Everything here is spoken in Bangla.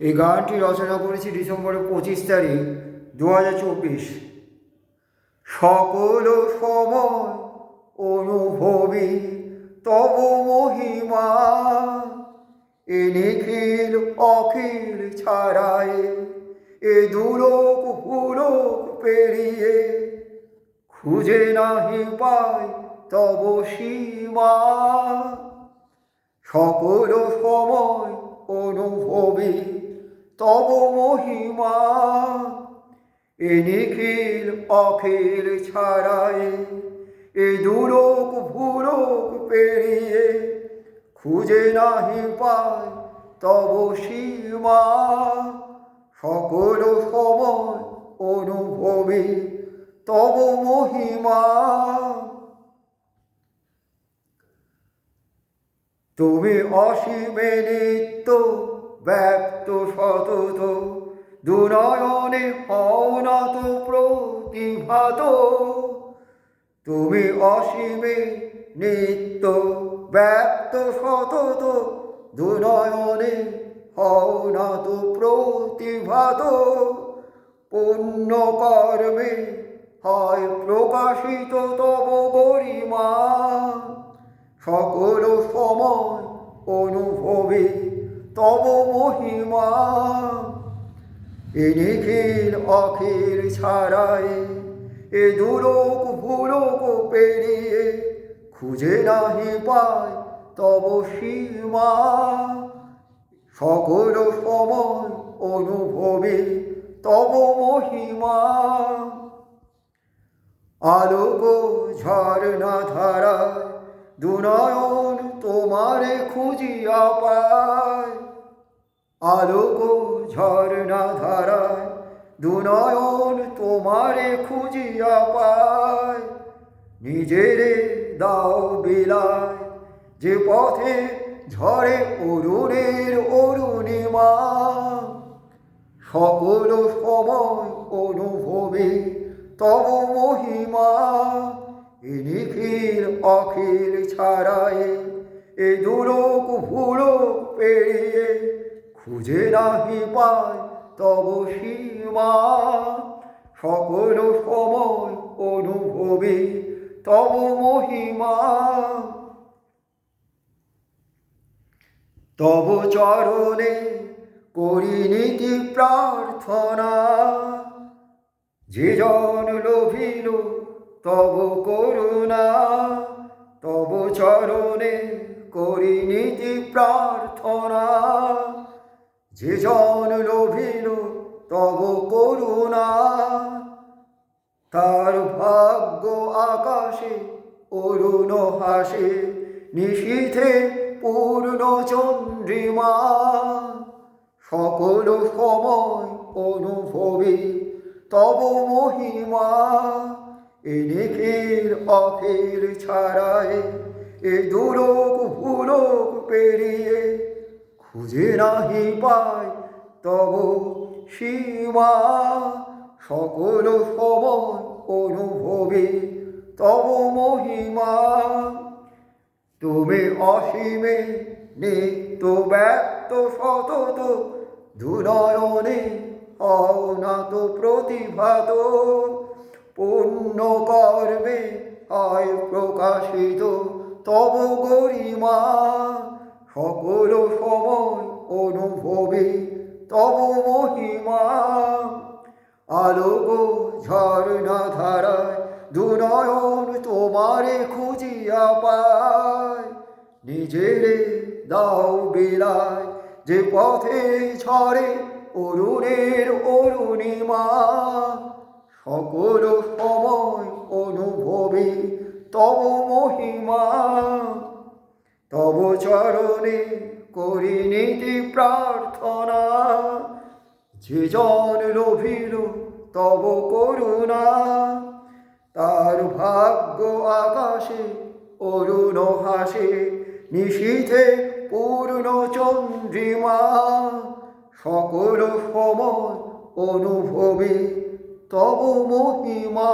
এই গানটি রচনা করেছি ডিসেম্বরের পঁচিশ তারিখ দু হাজার চব্বিশ। সকল সময় অনুভবী, তব মহিমা, এ নিখিল অখিল ছাড়ায় এ দুলোক ভুলোক পেরিয়ে, খুঁজে নাহি পাই তব সীমা। সকল সময় অনুভবী তব মহিমা, এ নিখিল অখিল ছাড়ায় এ দুলোক ভুলোক পেরিয়ে খুঁজে নাহি পায় তব সীমা। সকল সময় অনুভবে তব মহিমা। তুমি অসীমে নিত্য ব্যক্ত সতত, দুনয়নে হও তো প্রতিভাত। তুমি অসীমে নিত্য ব্যক্ত সতত, দুনয়নে হও তো প্রতিভাত। পুণ্য কর্মে হয় প্রকাশিত তব গরিমা। সকল সময় অনুভবে তব মহিমা। এ নিখিল অখিল ছাড়ায় এ দুলোক ভুলোক পেরিয়ে খুঁজে নাহি পায় তব সীমা। সকল সময় অনুভবে তব মহিমা। আলোক ঝর্ণা ধারায় দুনয়ন তোমারে খুঁজিয়া পায় আলোক ঝর্ণা ধারায়, দুনয়ন তোমারে খুঁজিয়া পায়। নিজেরে দাও বিলায়, যে পথে ঝরে অরুণের অরুণিমা। সকল সময় অনুভবে তব মহিমা, এ নিখিল অখিল ছাড়ায়, এ দুলোক ভুলোক পেরিয়ে খুঁজে নাহি পায় তব সীমা। সকল সময় অনুভবে, তব মহিমা। তব চরণে করি নীতি প্রার্থনা। যে জন লোভিল, তব করুণা। তব চরণে করি নীতি প্রার্থনা। যে জন লোভিল, তব করুণা। তার ভাগ্য আকাশে অরুণ হাসে, নিশীথে পূর্ণ চন্দ্রিমা। সকল সময় অনুভবী, তব মহিমা। এ নিখিল অখিল ছাড়ায় এ দুলোক ভুলোক পেরিয়ে খুঁজে নাহি পায় তব সীমা সকল সময় অনুভবে, তব মহিমা। তুমি অসীমে নিত্য ব্যক্ত সতত দুনয়নে হও না তো প্রতিভাত। পুণ্য কর্মে হয় প্রকাশিত, তব গরিমা। সকল সময় অনুভবে, তব মহিমা। আলোক ঝর্ণা ধারায় দুনয়ন তোমারে খুঁজিয়া পায় নিজেরে দাও বিলায় যে পথে ছড়ে অরুণের অরুণিমা। সকল সময় অনুভবে, তব মহিমা। তব চরণে করি নীতি প্রার্থনা। যে জন লোভিল, তব করুণা। তার ভাগ্য আকাশে, অরুণ হাসে, নিশীথে পূর্ণ চন্দ্রিমা। সকল সময় অনুভবে, তব মহিমা।